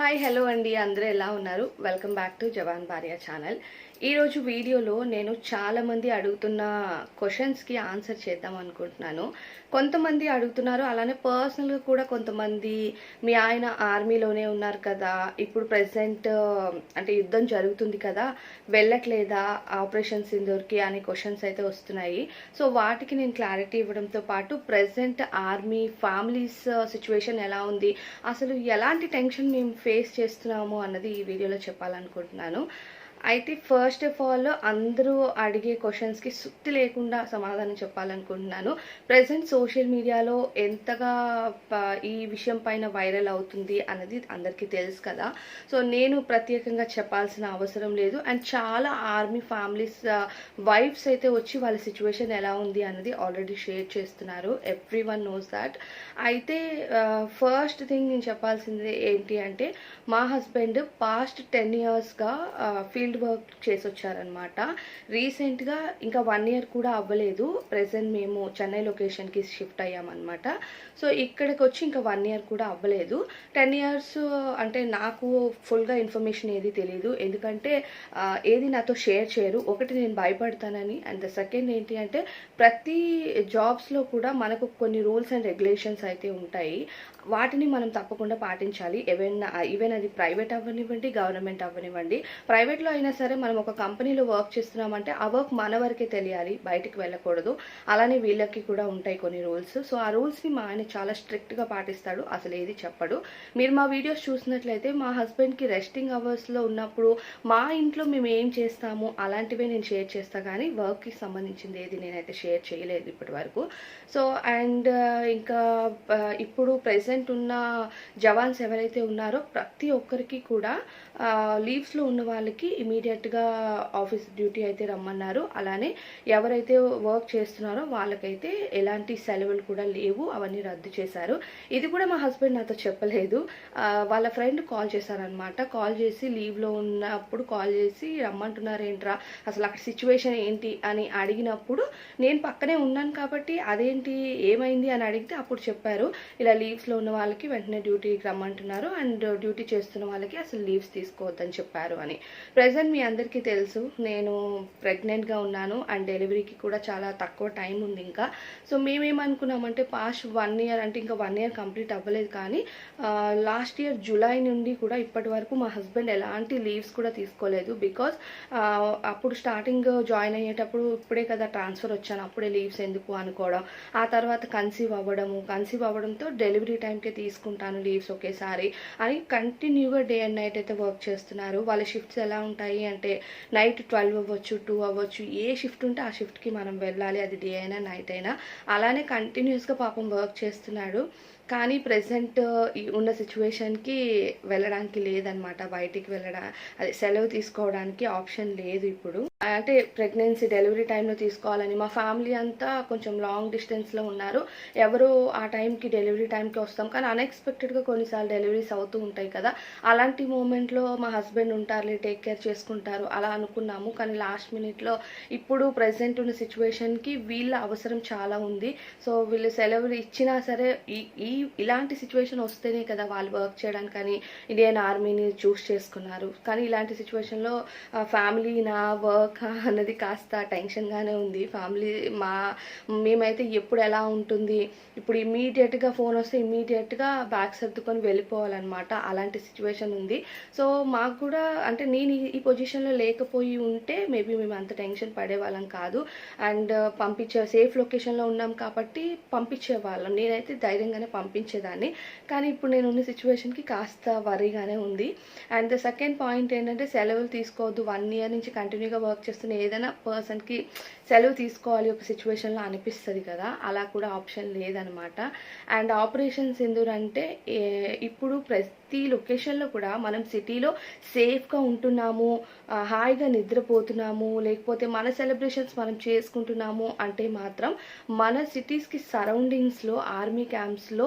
Hi hello అండి. అందరూ ఎలా ఉన్నారు? వెల్కమ్ బ్యాక్ టు జవాన్ భార్య ఛానల్ ఈరోజు వీడియోలో నేను చాలామంది అడుగుతున్న క్వశ్చన్స్కి ఆన్సర్ చేద్దాం అనుకుంటున్నాను. కొంతమంది అడుగుతున్నారు అలానే పర్సనల్గా కూడా కొంతమంది మీ ఆయన ఆర్మీలోనే ఉన్నారు కదా ఇప్పుడు ప్రెసెంట్ అంటే యుద్ధం జరుగుతుంది కదా వెళ్ళట్లేదా ఆపరేషన్ సింధూర్కి అనే క్వశ్చన్స్ అయితే వస్తున్నాయి. సో వాటికి నేను క్లారిటీ ఇవ్వడంతో పాటు ప్రెసెంట్ ఆర్మీ ఫ్యామిలీస్ సిచ్యువేషన్ ఎలా ఉంది అసలు ఎలాంటి టెన్షన్ మేము ఫేస్ చేస్తున్నాము అన్నది ఈ వీడియోలో చెప్పాలనుకుంటున్నాను. అయితే ఫస్ట్ ఆఫ్ ఆల్ అందరూ అడిగే క్వశ్చన్స్కి సుత్తి లేకుండా సమాధానం చెప్పాలనుకుంటున్నాను. ప్రజెంట్ సోషల్ మీడియాలో ఎంతగా ఈ విషయం పైన వైరల్ అవుతుంది అన్నది అందరికీ తెలుసు కదా. సో నేను ప్రత్యేకంగా చెప్పాల్సిన అవసరం లేదు. అండ్ చాలా ఆర్మీ ఫ్యామిలీస్ వైఫ్స్ అయితే వచ్చి వాళ్ళ సిచ్యువేషన్ ఎలా ఉంది అన్నది ఆల్రెడీ షేర్ చేస్తున్నారు. ఎవ్రీ వన్ నోస్ దాట్ అయితే ఫస్ట్ థింగ్ నేను చెప్పాల్సింది ఏంటి అంటే మా హస్బెండ్ పాస్ట్ టెన్ ఇయర్స్గా ఫీల్ ఫీల్డ్ వర్క్ చేసి వచ్చారనమాట రీసెంట్గా ఇంకా వన్ ఇయర్ కూడా అవ్వలేదు. ప్రెసెంట్ మేము చెన్నై లొకేషన్కి షిఫ్ట్ అయ్యామన్నమాట. సో ఇక్కడికి వచ్చి ఇంకా వన్ ఇయర్ కూడా అవ్వలేదు. టెన్ ఇయర్స్ అంటే నాకు ఫుల్గా ఇన్ఫర్మేషన్ ఏది తెలియదు ఎందుకంటే ఏది నాతో షేర్ చేయరు. ఒకటి నేను భయపడతానని అండ్ ద సెకండ్ ఏంటి అంటే ప్రతి జాబ్స్లో కూడా మనకు కొన్ని రూల్స్ అండ్ రెగ్యులేషన్స్ అయితే ఉంటాయి. వాటిని మనం తప్పకుండా పాటించాలి. ఏవైనా ఈవెన్ అది ప్రైవేట్ అవ్వనివ్వండి గవర్నమెంట్ అవ్వనివ్వండి. ప్రైవేట్లో అయినా సరే మనం ఒక కంపెనీలో వర్క్ చేస్తున్నామంటే ఆ వర్క్ మన వరకే తెలియాలి బయటికి వెళ్ళకూడదు. అలానే వీళ్ళకి కూడా ఉంటాయి కొన్ని రూల్స్ సో ఆ రూల్స్ని మా ఆయన చాలా స్ట్రిక్ట్గా పాటిస్తాడు. అసలు ఏది చెప్పడు. మీరు మా వీడియోస్ చూసినట్లయితే మా హస్బెండ్కి రెస్టింగ్ అవర్స్లో ఉన్నప్పుడు మా ఇంట్లో మేము ఏం చేస్తాము అలాంటివే నేను షేర్ చేస్తా కానీ వర్క్కి సంబంధించింది ఏది నేనైతే షేర్ చేయలేదు ఇప్పటి వరకు సో అండ్ ఇంకా ఇప్పుడు ప్రెసెంట్ ఉన్న జవాన్స్ ఎవరైతే ఉన్నారో ప్రతి ఒక్కరికి కూడా లీవ్స్లో ఉన్న వాళ్ళకి ఇమీడియట్గా ఆఫీస్ డ్యూటీ అయితే రమ్మన్నారు. అలానే ఎవరైతే వర్క్ చేస్తున్నారో వాళ్ళకైతే ఎలాంటి సెలవులు కూడా లేవు. అవన్నీ రద్దు చేశారు. ఇది కూడా మా హస్బెండ్ నాతో చెప్పలేదు. వాళ్ళ ఫ్రెండ్ కాల్ చేశారనమాట కాల్ చేసి లీవ్లో ఉన్నప్పుడు కాల్ చేసి రమ్మంటున్నారేంట్రా? అసలు అక్కడ సిచ్యువేషన్ ఏంటి అని అడిగినప్పుడు నేను పక్కనే ఉన్నాను కాబట్టి అదేంటి? ఏమైంది అని అడిగితే అప్పుడు చెప్పారు. ఇలా లీవ్స్లో ఉన్న వాళ్ళకి వెంటనే డ్యూటీకి రమ్మంటున్నారు. అండ్ డ్యూటీ చేస్తున్న వాళ్ళకి అసలు లీవ్స్ తీసుకోవద్దని చెప్పారు అని. ప్రజెంట్ మీ అందరికీ తెలుసు నేను ప్రెగ్నెంట్గా ఉన్నాను అండ్ డెలివరీకి కూడా చాలా తక్కువ టైం ఉంది ఇంకా. సో మేమేమనుకున్నామంటే పాస్ట్ వన్ ఇయర్ అంటే ఇంకా వన్ ఇయర్ కంప్లీట్ అవ్వలేదు కానీ లాస్ట్ ఇయర్ జూలై నుండి కూడా ఇప్పటి వరకు మా హస్బెండ్ ఎలాంటి లీవ్స్ కూడా తీసుకోలేదు బికాస్ అప్పుడు స్టార్టింగ్ జాయిన్ అయ్యేటప్పుడు ఇప్పుడే కదా ట్రాన్స్ఫర్ వచ్చాను అప్పుడే లీవ్స్ ఎందుకు అనుకోవడం. ఆ తర్వాత కన్సీవ్ అవ్వడము కన్సీవ్ అవ్వడంతో డెలివరీ టైం టైంకే తీసుకుంటాను లీవ్స్ ఒకేసారి. అని కంటిన్యూగా డే అండ్ నైట్ అయితే వర్క్ చేస్తున్నారు. వాళ్ళ షిఫ్ట్స్ ఎలా ఉంటాయి అంటే నైట్ ట్వెల్వ్ అవ్వచ్చు టూ అవ్వచ్చు ఏ షిఫ్ట్ ఉంటే ఆ షిఫ్ట్కి మనం వెళ్ళాలి. అది డే అయినా నైట్ అయినా. అలానే కంటిన్యూస్గా పాపం వర్క్ చేస్తున్నాడు. కానీ ప్రజెంట్ ఉన్న సిచ్యువేషన్కి వెళ్ళడానికి లేదనమాట బయటికి వెళ్ళడా అదే సెలవు తీసుకోవడానికి ఆప్షన్ లేదు ఇప్పుడు. అంటే ప్రెగ్నెన్సీ డెలివరీ టైంలో తీసుకోవాలని మా ఫ్యామిలీ అంతా కొంచెం లాంగ్ డిస్టెన్స్లో ఉన్నారు. ఎవరు ఆ టైంకి డెలివరీ టైంకి వస్తాం. కానీ అన్ఎక్స్పెక్టెడ్గా కొన్నిసార్లు డెలివరీస్ అవుతూ ఉంటాయి కదా. అలాంటి మూమెంట్లో మా హస్బెండ్ ఉంటారు టేక్ కేర్ చేసుకుంటారు. అలా అనుకున్నాము. కానీ లాస్ట్ మినిట్లో ఇప్పుడు ప్రజెంట్ ఉన్న సిచ్యువేషన్కి వీళ్ళ అవసరం చాలా ఉంది. సో వీళ్ళు సెలవులు ఇచ్చినా సరే ఈ ఈ ఇలాంటి సిచ్యువేషన్ వస్తేనే కదా వాళ్ళు వర్క్ చేయడానికి కానీ ఇండియన్ ఆర్మీని చూస్ చేసుకున్నారు. కానీ ఇలాంటి సిచ్యువేషన్లో ఫ్యామిలీ నా వర్క్ అన్నది కాస్త టెన్షన్గానే ఉంది. ఫ్యామిలీ మా మేమైతే ఎప్పుడు ఎలా ఉంటుంది? ఇప్పుడు ఇమీడియట్గా ఫోన్ వస్తే ఇమీడియట్గా బ్యాగ్ సర్దుకొని వెళ్ళిపోవాలన్నమాట. అలాంటి సిచ్యువేషన్ ఉంది. సో మాకు కూడా అంటే నేను ఈ- పొజిషన్లో లేకపోయి ఉంటే మేబీ మేము అంత టెన్షన్ పడేవాళ్ళం కాదు. అండ్ పంపించే సేఫ్ లొకేషన్లో ఉన్నాం కాబట్టి పంపించేవాళ్ళం. నేనైతే ధైర్యంగానే పంపించేదాన్ని. కానీ ఇప్పుడు నేను ఉన్న సిచ్యువేషన్కి కాస్త వరీగానే ఉంది. అండ్ ద సెకండ్ పాయింట్ ఏంటంటే సెలవులు తీసుకోవద్దు. వన్ ఇయర్ నుంచి కంటిన్యూగా వర్క్ చేస్తున్న ఏదైనా పర్సన్కి సెలవు తీసుకోవాలి ఒక సిచ్యువేషన్లో అనిపిస్తుంది కదా. అలా కూడా ఆప్షన్ లేదనమాట. అండ్ ఆపరేషన్ సింధూర్ అంటే ఇప్పుడు ప్రతి లొకేషన్లో కూడా మనం సిటీలో సేఫ్గా ఉంటున్నాము హాయిగా నిద్రపోతున్నాము లేకపోతే మన సెలబ్రేషన్స్ మనం చేసుకుంటున్నాము అంటే మాత్రం మన సిటీస్కి సరౌండింగ్స్లో ఆర్మీ క్యాంప్స్లో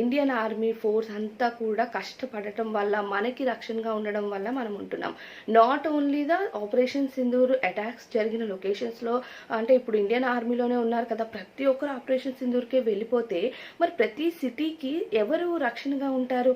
ఇండియన్ ఆర్మీ ఫోర్స్ అంతా కూడా కష్టపడటం వల్ల మనకి రక్షణగా ఉండడం వల్ల మనం ఉంటున్నాం. Not only the operation Sindoor attacks జరిగిన లొకేషన్స్లో అంటే ఇప్పుడు ఇండియన్ ఆర్మీలోనే ఉన్నారు కదా ప్రతి ఒక్కరు ఆపరేషన్ సింధూర్కే వెళ్ళిపోతే మరి ప్రతి సిటీకి ఎవరు రక్షణగా ఉంటారు?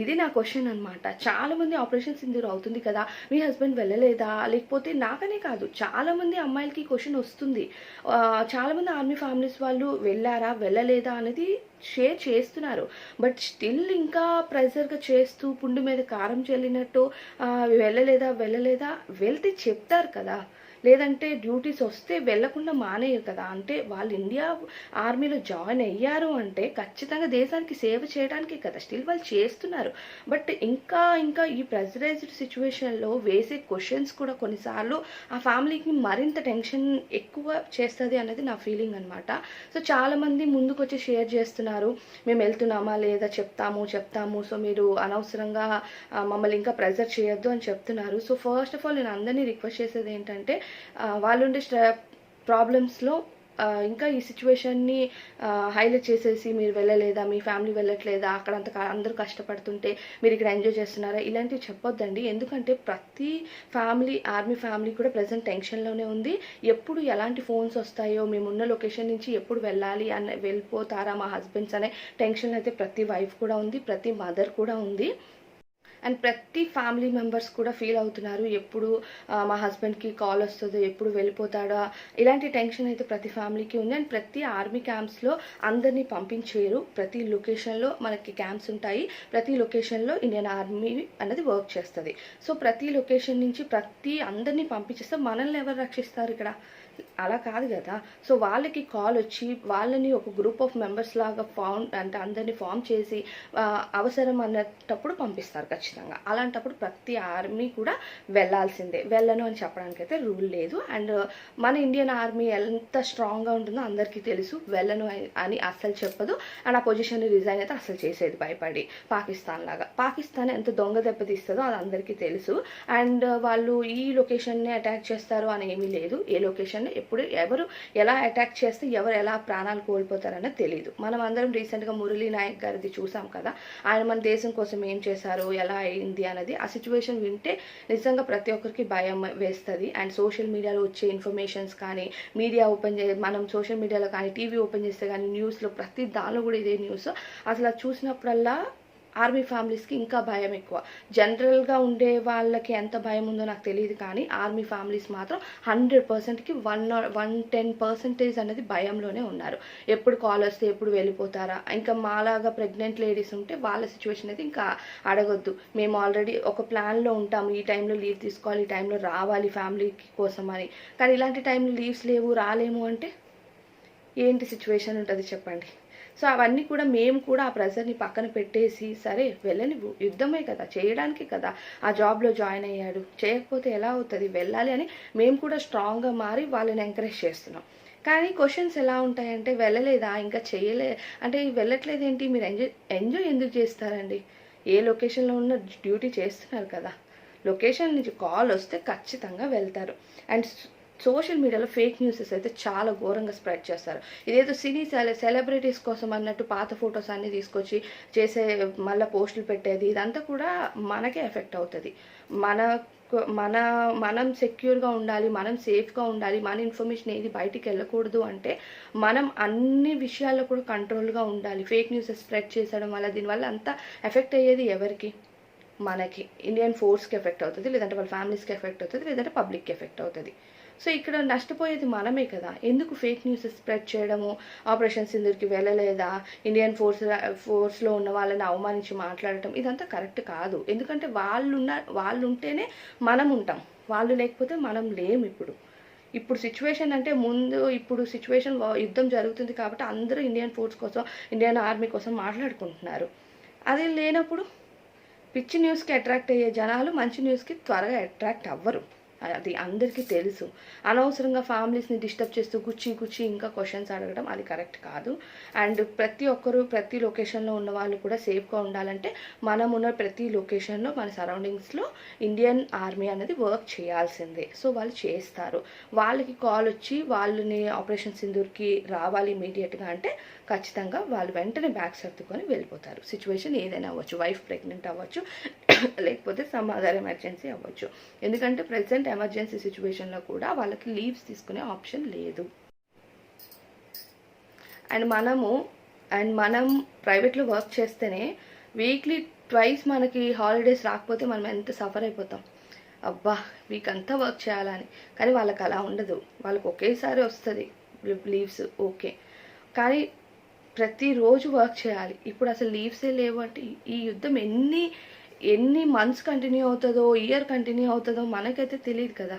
ఇది నా క్వశ్చన్ అనమాట చాలా మంది ఆపరేషన్ సింధూర్ అవుతుంది కదా మీ హస్బెండ్ వెళ్ళలేదా? లేకపోతే నాకనే కాదు చాలా మంది అమ్మాయిలకి క్వశ్చన్ వస్తుంది. చాలామంది చాలా మంది ఆర్మీ ఫ్యామిలీస్ వాళ్ళు వెళ్ళారా వెళ్ళలేదా అనేది షేర్ చేస్తున్నారు. బట్ స్టిల్ ఇంకా ప్రెజర్గా చేస్తూ పుండు మీద కారం చెల్లినట్టు వెళ్ళలేదా వెళ్ళలేదా? వెళ్తే చెప్తారు కదా. లేదంటే డ్యూటీస్ వస్తే వెళ్ళకుండా మానేయరు కదా. అంటే వాళ్ళు ఇండియా ఆర్మీలో జాయిన్ అయ్యారు అంటే ఖచ్చితంగా దేశానికి సేవ చేయడానికి కదా. స్టిల్ వాళ్ళు చేస్తున్నారు. బట్ ఇంకా ఇంకా ఈ ప్రెజరైజ్డ్ సిచ్యువేషన్లో వేసే క్వశ్చన్స్ కూడా కొన్నిసార్లు ఆ ఫ్యామిలీకి మరింత టెన్షన్ ఎక్కువ చేస్తుంది అనేది నా ఫీలింగ్ అనమాట సో చాలామంది ముందుకు వచ్చి షేర్ చేస్తున్నారు. మేము వెళ్తున్నామా లేదా చెప్తాము చెప్తాము. సో మీరు అనవసరంగా మమ్మల్ని ఇంకా ప్రెజర్ చేయొద్దు అని చెప్తున్నారు. సో ఫస్ట్ ఆఫ్ ఆల్ నేను అందరినీ రిక్వెస్ట్ చేసేది ఏంటంటే వాళ్ళుండే ప్రాబ్లమ్స్లో ఇంకా ఈ సిచ్యువేషన్ని హైలైట్ చేసేసి మీరు వెళ్ళలేదా మీ ఫ్యామిలీ వెళ్ళట్లేదా అక్కడ అంత అందరూ కష్టపడుతుంటే మీరు ఇక్కడ ఎంజాయ్ చేస్తున్నారా ఇలాంటివి చెప్పొద్దండి. ఎందుకంటే ప్రతి ఫ్యామిలీ ఆర్మీ ఫ్యామిలీ కూడా ప్రజెంట్ టెన్షన్లోనే ఉంది. ఎప్పుడు ఎలాంటి ఫోన్స్ వస్తాయో మేమున్న లొకేషన్ నుంచి ఎప్పుడు వెళ్ళాలి అన్న వెళ్ళిపోతారా మా హస్బెండ్స్ అనే టెన్షన్ అయితే ప్రతి వైఫ్ కూడా ఉంది ప్రతి మదర్ కూడా ఉంది. అండ్ ప్రతి ఫ్యామిలీ మెంబర్స్ కూడా ఫీల్ అవుతున్నారు. ఎప్పుడు మా హస్బెండ్కి కాల్ వస్తుందో ఎప్పుడు వెళ్ళిపోతాడా ఇలాంటి టెన్షన్ అయితే ప్రతి ఫ్యామిలీకి ఉంది. అండ్ ప్రతి ఆర్మీ క్యాంప్స్లో అందరినీ పంపించేరు ప్రతి లొకేషన్లో మనకి క్యాంప్స్ ఉంటాయి. ప్రతి లొకేషన్లో ఇండియన్ ఆర్మీ అనేది వర్క్ చేస్తుంది. సో ప్రతి లొకేషన్ నుంచి ప్రతి అందరినీ పంపించేస్తే మనల్ని ఎవరు రక్షిస్తారు ఇక్కడ? అలా కాదు కదా. సో వాళ్ళకి కాల్ వచ్చి వాళ్ళని ఒక గ్రూప్ ఆఫ్ మెంబర్స్ లాగా ఫామ్ అంటే అందరినీ ఫామ్ చేసి అవసరం అన్నటప్పుడు పంపిస్తారు ఖచ్చితంగా. అలాంటప్పుడు ప్రతి ఆర్మీ కూడా వెళ్ళాల్సిందే. వెళ్ళను అని చెప్పడానికి అయితే రూల్ లేదు. అండ్ మన ఇండియన్ ఆర్మీ ఎంత స్ట్రాంగ్గా ఉంటుందో అందరికీ తెలుసు. వెళ్ళను అని- అని అస్సలు చెప్పదు. అండ్ ఆ పొజిషన్ రిజైన్ అయితే అసలు చేసేది భయపడి పాకిస్తాన్ లాగా. పాకిస్తాన్ ఎంత దొంగ దెబ్బతీస్తుందో అది అందరికీ తెలుసు. అండ్ వాళ్ళు ఈ లొకేషన్ని అటాక్ చేస్తారు అని ఏమీ లేదు. ఏ లొకేషన్ ఎప్పుడు ఎవరు ఎలా అటాక్ చేస్తే ఎవరు ఎలా ప్రాణాలు కోల్పోతారన్నది తెలియదు మనం అందరం రీసెంట్గా మురళీ నాయక్ గారిది చూసాం కదా. ఆయన మన దేశం కోసం ఏం చేశారు ఎలా అయింది అనేది ఆ సిచ్యువేషన్ వింటే నిజంగా ప్రతి ఒక్కరికి భయం వేస్తుంది. అండ్ సోషల్ మీడియాలో వచ్చే ఇన్ఫర్మేషన్స్ కానీ మీడియా ఓపెన్ చే మనం సోషల్ మీడియాలో కానీ టీవీ ఓపెన్ చేస్తే కానీ న్యూస్లో ప్రతి దానిలో కూడా ఇదే న్యూస్. అసలు అది చూసినప్పుడల్లా ఆర్మీ ఫ్యామిలీస్కి ఇంకా భయం ఎక్కువ. జనరల్గా ఉండే వాళ్ళకి ఎంత భయం ఉందో నాకు తెలియదు కానీ ఆర్మీ ఫ్యామిలీస్ మాత్రం హండ్రెడ్ పర్సెంట్కి వన్ వన్ టెన్ పర్సెంటేజ్ అనేది భయంలోనే ఉన్నారు. ఎప్పుడు కాల్ వస్తే ఎప్పుడు వెళ్ళిపోతారా? ఇంకా మాలాగా ప్రెగ్నెంట్ లేడీస్ ఉంటే వాళ్ళ సిచ్యువేషన్ అయితే ఇంకా అడగొద్దు. మేము ఆల్రెడీ ఒక ప్లాన్లో ఉంటాము. ఈ టైంలో లీవ్ తీసుకోవాలి ఈ టైంలో రావాలి ఫ్యామిలీకి కోసం అని. కానీ ఇలాంటి టైంలో లీవ్స్ లేవు రాలేము అంటే ఏంటి సిచ్యువేషన్ ఉంటుంది చెప్పండి? సో అవన్నీ కూడా మేము కూడా ఆ ప్రెజర్ని పక్కన పెట్టేసి సరే వెళ్ళని యుద్ధమే కదా చేయడానికి కదా ఆ జాబ్లో జాయిన్ అయ్యాడు. చేయకపోతే ఎలా అవుతుంది? వెళ్ళాలి అని మేము కూడా స్ట్రాంగ్గా మారి వాళ్ళని ఎంకరేజ్ చేస్తున్నాం. కానీ క్వశ్చన్స్ ఎలా ఉంటాయంటే వెళ్ళలేదా? ఇంకా చేయలే అంటే వెళ్ళట్లేదు ఏంటి? మీరు ఎంజాయ్ ఎంజాయ్ ఎందుకు చేస్తారండి? ఏ లొకేషన్లో ఉన్న డ్యూటీ చేస్తున్నారు కదా? లొకేషన్ నుంచి కాల్ వస్తే ఖచ్చితంగా వెళ్తారు. అండ్ సోషల్ మీడియాలో ఫేక్ న్యూసెస్ అయితే చాలా ఘోరంగా స్ప్రెడ్ చేస్తారు. ఇదేదో సినీ సెలబ్రిటీస్ కోసం అన్నట్టు పాత ఫొటోస్ అన్ని తీసుకొచ్చి చేసే మళ్ళీ పోస్టులు పెట్టేది ఇదంతా కూడా మనకే ఎఫెక్ట్ అవుతుంది. మన మన మనం సెక్యూర్గా ఉండాలి మనం సేఫ్గా ఉండాలి మన ఇన్ఫర్మేషన్ ఏది బయటికి వెళ్ళకూడదు అంటే మనం అన్ని విషయాల్లో కూడా కంట్రోల్గా ఉండాలి. ఫేక్ న్యూస్ స్ప్రెడ్ చేసడం వల్ల దీనివల్ల అంతా ఎఫెక్ట్ అయ్యేది ఎవరికి? మనకి. ఇండియన్ ఫోర్స్కి ఎఫెక్ట్ అవుతుంది లేదంటే వాళ్ళ ఫ్యామిలీస్కి ఎఫెక్ట్ అవుతుంది లేదంటే పబ్లిక్కి ఎఫెక్ట్ అవుతుంది. సో ఇక్కడ నష్టపోయేది మనమే కదా. ఎందుకు ఫేక్ న్యూస్ స్ప్రెడ్ చేయడము? ఆపరేషన్ సింధూర్కి వెళ్ళలేదా? ఇండియన్ ఫోర్స్ ఫోర్స్లో ఉన్న వాళ్ళని అవమానించి మాట్లాడటం? ఇదంతా కరెక్ట్ కాదు. ఎందుకంటే వాళ్ళు ఉన్న వాళ్ళు ఉంటేనే మనం ఉంటాం. వాళ్ళు లేకపోతే మనం లేము ఇప్పుడు. ఇప్పుడు సిచ్యువేషన్ అంటే ముందు ఇప్పుడు సిచ్యువేషన్ యుద్ధం జరుగుతుంది కాబట్టి అందరూ ఇండియన్ ఫోర్స్ కోసం ఇండియన్ ఆర్మీ కోసం మాట్లాడుకుంటున్నారు. అది లేనప్పుడు పిచ్చి న్యూస్కి అట్రాక్ట్ అయ్యే జనాలు మంచి న్యూస్కి త్వరగా అట్రాక్ట్ అవ్వరు. అది అందరికీ తెలుసు. అనవసరంగా ఫ్యామిలీస్ని డిస్టర్బ్ చేస్తూ గుచ్చి గుచ్చి ఇంకా క్వశ్చన్స్ అడగడం అది కరెక్ట్ కాదు. అండ్ ప్రతి ఒక్కరు ప్రతి లొకేషన్లో ఉన్న వాళ్ళు కూడా సేఫ్గా ఉండాలంటే మనం ఉన్న ప్రతి లొకేషన్లో మన సరౌండింగ్స్లో ఇండియన్ ఆర్మీ అనేది వర్క్ చేయాల్సిందే. సో వాళ్ళు చేస్తారు. వాళ్ళకి కాల్ వచ్చి వాళ్ళని ఆపరేషన్ సింధూర్కి రావాలి ఇమీడియట్గా అంటే ఖచ్చితంగా వాళ్ళు వెంటనే బ్యాగ్ సర్దుకొని వెళ్ళిపోతారు. సిచ్యువేషన్ ఏదైనా అవ్వచ్చు. వైఫ్ ప్రెగ్నెంట్ అవ్వచ్చు. లేకపోతే సమ్ అదర్ ఎమర్జెన్సీ అవ్వచ్చు. ఎందుకంటే ప్రజెంట్ ఎమర్జెన్సీ సిచ్యువేషన్లో కూడా వాళ్ళకి లీవ్స్ తీసుకునే ఆప్షన్ లేదు. అండ్ మనము అండ్ మనం ప్రైవేట్లో వర్క్ చేస్తేనే వీక్లీ ట్వైస్ మనకి హాలిడేస్ రాకపోతే మనం ఎంత సఫర్ అయిపోతాం. అబ్బా వీక్ అంతా వర్క్ చేయాలని. కానీ వాళ్ళకి అలా ఉండదు. వాళ్ళకి ఒకేసారి వస్తుంది లీవ్స్ ఓకే. కానీ ప్రతిరోజు వర్క్ చేయాలి. ఇప్పుడు అసలు లీవ్సే లేవు అంటే ఈ యుద్ధం ఎన్ని ఎన్ని మంత్స్ కంటిన్యూ అవుతుందో ఇయర్ కంటిన్యూ అవుతుందో మనకైతే తెలియదు కదా.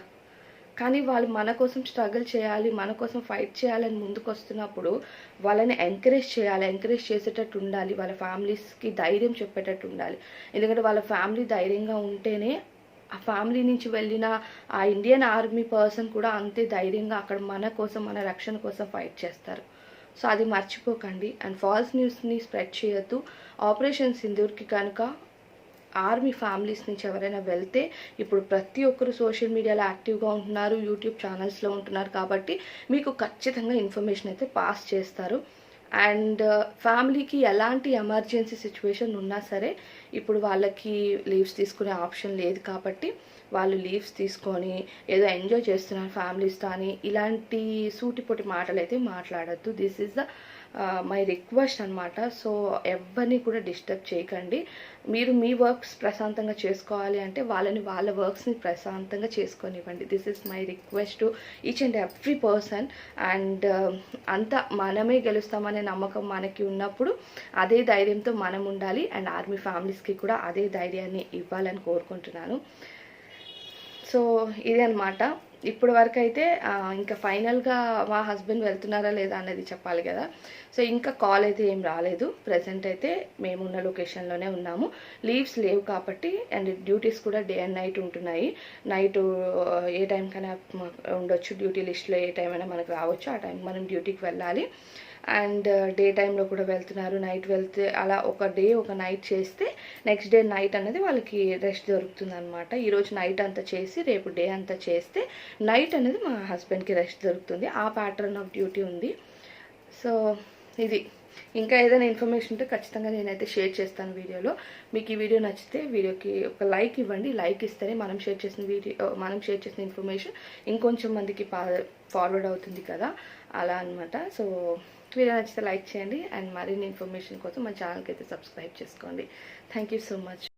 కానీ వాళ్ళు మన కోసం స్ట్రగుల్ చేయాలి మన కోసం ఫైట్ చేయాలని ముందుకు వస్తున్నప్పుడు వాళ్ళని ఎంకరేజ్ చేయాలి ఎంకరేజ్ చేసేటట్టు ఉండాలి వాళ్ళ ఫ్యామిలీస్కి ధైర్యం చెప్పేటట్టు ఉండాలి. ఎందుకంటే వాళ్ళ ఫ్యామిలీ ధైర్యంగా ఉంటేనే ఆ ఫ్యామిలీ నుంచి వెళ్ళిన ఆ ఇండియన్ ఆర్మీ పర్సన్ కూడా అంతే ధైర్యంగా అక్కడ మన కోసం మన రక్షణ కోసం ఫైట్ చేస్తారు. సో అది మర్చిపోకండి. అండ్ ఫాల్స్ న్యూస్ని స్ప్రెడ్ చేయొద్దు. ఆపరేషన్ సింధూర్కి కనుక ఆర్మీ ఫ్యామిలీస్ నుంచి ఎవరైనా వెళ్తే ఇప్పుడు ప్రతి ఒక్కరు సోషల్ మీడియాలో యాక్టివ్గా ఉంటున్నారు యూట్యూబ్ ఛానల్స్లో ఉంటున్నారు కాబట్టి మీకు ఖచ్చితంగా ఇన్ఫర్మేషన్ అయితే పాస్ చేస్తారు. అండ్ ఫ్యామిలీకి ఎలాంటి ఎమర్జెన్సీ సిచ్యువేషన్ ఉన్నా సరే ఇప్పుడు వాళ్ళకి లీవ్స్ తీసుకునే ఆప్షన్ లేదు కాబట్టి వాళ్ళు లీవ్స్ తీసుకొని ఏదో ఎంజాయ్ చేస్తున్నారు ఫ్యామిలీస్తో అని ఇలాంటి సూటిపొటి మాటలు అయితే మాట్లాడద్దు. This is the my request అనమాట సో ఎవరిని కూడా డిస్టర్బ్ చేయకండి. మీరు మీ వర్క్స్ ప్రశాంతంగా చేసుకోవాలి అంటే వాళ్ళని వాళ్ళ వర్క్స్ని ప్రశాంతంగా చేసుకొనివ్వండి. This is my request to each and every person and అంతా మనమే గెలుస్తామనే నమ్మకం మనకి ఉన్నప్పుడు అదే ధైర్యంతో మనం ఉండాలి. అండ్ ఆర్మీ ఫ్యామిలీస్కి కూడా అదే ధైర్యాన్ని ఇవ్వాలని కోరుకుంటున్నాను. సో ఇదే అనమాట ఇప్పుడు వరకు అయితే ఇంకా ఫైనల్గా మా హస్బెండ్ వెళ్తున్నారా లేదా అనేది చెప్పాలి కదా. సో ఇంకా కాల్ అయితే ఏం రాలేదు. ప్రజెంట్ అయితే మేము ఉన్న లొకేషన్లోనే ఉన్నాము. లీవ్స్ లేవు కాబట్టి అండ్ డ్యూటీస్ కూడా డే అండ్ నైట్ ఉంటున్నాయి. నైట్ ఏ టైంకైనా ఉండొచ్చు. డ్యూటీ లిస్ట్లో ఏ టైం అయినా మనకు రావచ్చు. ఆ టైం మనం డ్యూటీకి వెళ్ళాలి. అండ్ uh, డే టైంలో కూడా వెళ్తున్నారు. నైట్ వెళ్తే అలా ఒక డే ఒక నైట్ చేస్తే నెక్స్ట్ డే నైట్ అనేది వాళ్ళకి రెస్ట్ దొరుకుతుంది అనమాట ఈరోజు నైట్ అంతా చేసి రేపు డే అంతా చేస్తే నైట్ అనేది మా హస్బెండ్కి రెస్ట్ దొరుకుతుంది. ఆ ప్యాటర్న్ ఆఫ్ డ్యూటీ ఉంది. సో ఇది. ఇంకా ఏదైనా ఇన్ఫర్మేషన్ ఉంటే ఖచ్చితంగా నేనైతే షేర్ చేస్తాను వీడియోలో. మీకు ఈ వీడియో నచ్చితే వీడియోకి ఒక లైక్ ఇవ్వండి. లైక్ ఇస్తేనే మనం షేర్ చేసిన వీడియో uh, మనం షేర్ చేసిన ఇన్ఫర్మేషన్ ఇంకొంచెం మందికి ఫార్వర్డ్ అవుతుంది కదా. అలా అనమాట సో వీడియో నచ్చితే లైక్ చేయండి అండ్ మరిన్ని ఇన్ఫర్మేషన్ కోసం మా ఛానల్కి అయితే సబ్స్క్రైబ్ చేసుకోండి. Thank you so much